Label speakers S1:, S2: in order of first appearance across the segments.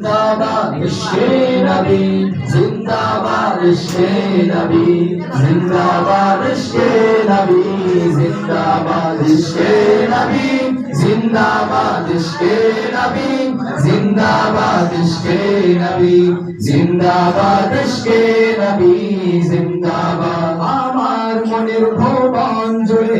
S1: জিন্দাবাদ ইশকে নবী, জিন্দাবাদ ইশকে নবী, জিন্দাবাদ ইশকে নবী, জিন্দাবাদ ইশকে নবী, জিন্দাবাদ ইশকে নবী, জিন্দাবাদ ইশকে নবী, জিন্দাবাদ ইশকে নবী, জিন্দাবাদ। আমার মনের ভুবন জুড়ে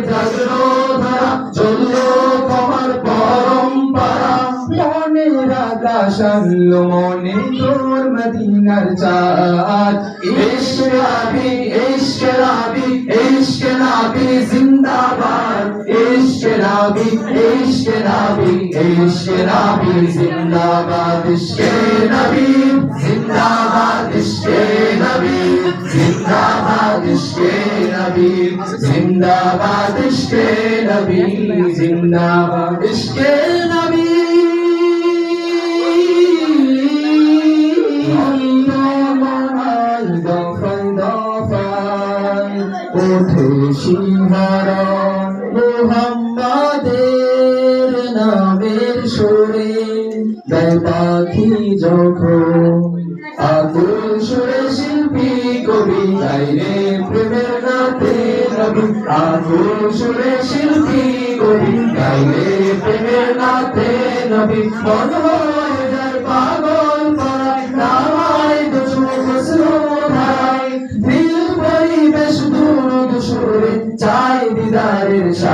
S1: আনলো মনে তোর মদিনার চাঁদ ইশক রাবি ইশক জিন্দাবাদ ইশক রাবি ইশক জিন্দাবাদ ইশক নবী জিন্দাবাদ ইশক নবী জিন্দাবাদ ইশক নবী জিন্দাবাদ ইশক নবী জিন্দাবাদ ইশক নবী ওঠে সিংহারণ মোহাম্মদের নামের সুরে, দেয় পাখি যখন আকুল সুরে শিল্পী কবি গাইরে প্রেমের নাতে নবী আকুল সুরে শিল্পী কবি গাইরে প্রেমের নাতে নবী মন হয়ে যায়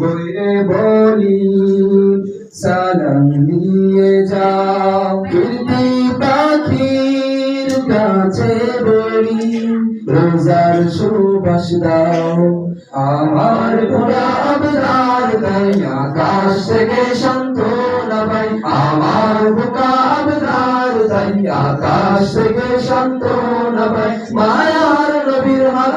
S1: আকাশ বলি, সালাম দিয়ে যাও। পাখির কাছে বলি, রোজার সুবাস দাও। আমার পুরা আবদার তাই আকাশ থেকে সান্ত্বনা পাই। আমার বুকা আবদার তাই আকাশ থেকে সান্ত্বনা পাই। মায়ার নবীর হাত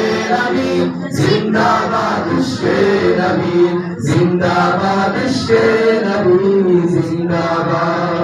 S1: আমিন জিন্দাবাদ ইশকের আমিন জিন্দাবাদ ইশকের আমিন জিন্দাবাদ।